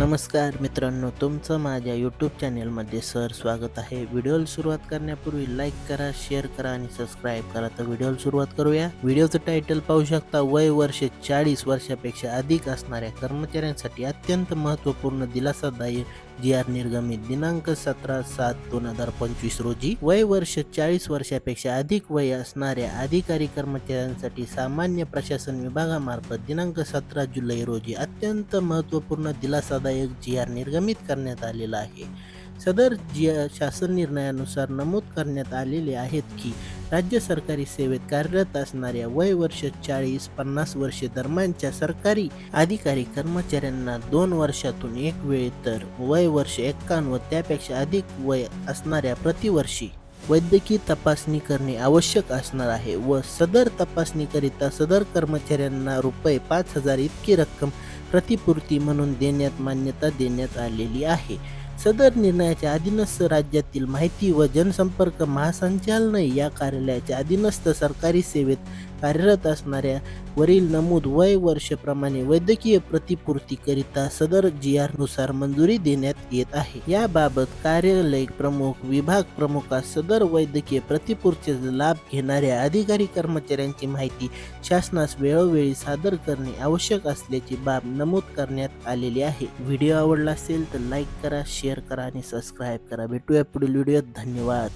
नमस्कार मित्रांनो तुमचं माझ्या यूट्यूब चॅनेलमध्ये सर स्वागत आहे. व्हिडिओला सुरुवात करण्यापूर्वी लाईक करा शेअर करा आणि सबस्क्राईब करा. तर व्हिडिओला सुरुवात करूया. व्हिडिओचं टायटल पाहू शकता वय वर्ष चाळीस वर्षापेक्षा अधिक असणाऱ्या कर्मचाऱ्यांसाठी अत्यंत महत्त्वपूर्ण दिलासादायक जी आर निर्गमित दिनांक सतरा सात दोन हजार पंचवीस रोजी. वय वर्ष चाळीस वर्षापेक्षा अधिक वय असणाऱ्या अधिकारी कर्मचाऱ्यांसाठी सामान्य प्रशासन विभागामार्फत दिनांक सतरा जुलै रोजी अत्यंत महत्त्वपूर्ण दिलासादायक जी आर निर्गमित करण्यात आलेला आहे. सदर जी शासन निर्णयानुसार नमूद करण्यात आलेले आहेत की राज्य सरकारी सेवेत कार्यरत असणाऱ्या वय वर्ष चाळीस पन्नास वर्षे दरम्यानच्या सरकारी अधिकारी कर्मचाऱ्यांना दोन वर्षातून एक वेळ तर वय वर्ष एक्कावन्न व त्यापेक्षा अधिक वय असणाऱ्या प्रतिवर्षी वैद्यकीय तपासणी करणे आवश्यक असणार आहे व सदर तपासणीकरिता सदर कर्मचाऱ्यांना रुपये पाच हजार इतकी रक्कम प्रतिपूर्ती म्हणून देण्यात मान्यता देण्यात आलेली आहे. सदर निर्णयाच्या अधीनस्थ राज्यातील माहिती व जनसंपर्क महासंचालनालय या कार्यालयाच्या अधीनस्थ सरकारी सेवेत कार्यरत असणाऱ्या वरील नमूद वय वर्षप्रमाणे वैद्यकीय प्रतिपूर्तीकरिता सदर जी आरनुसार मंजुरी देण्यात येत आहे. याबाबत कार्यालय प्रमुख विभाग प्रमुखास सदर वैद्यकीय प्रतिपूर्तीचा लाभ घेणाऱ्या अधिकारी कर्मचाऱ्यांची माहिती शासनास वेळोवेळी सादर करणे आवश्यक असल्याची बाब नमूद करण्यात आलेली आहे. व्हिडिओ आवडला असेल तर लाईक करा शेअर करा आणि सबस्क्राईब करा. भेटूया पुढील व्हिडिओत धन्यवाद.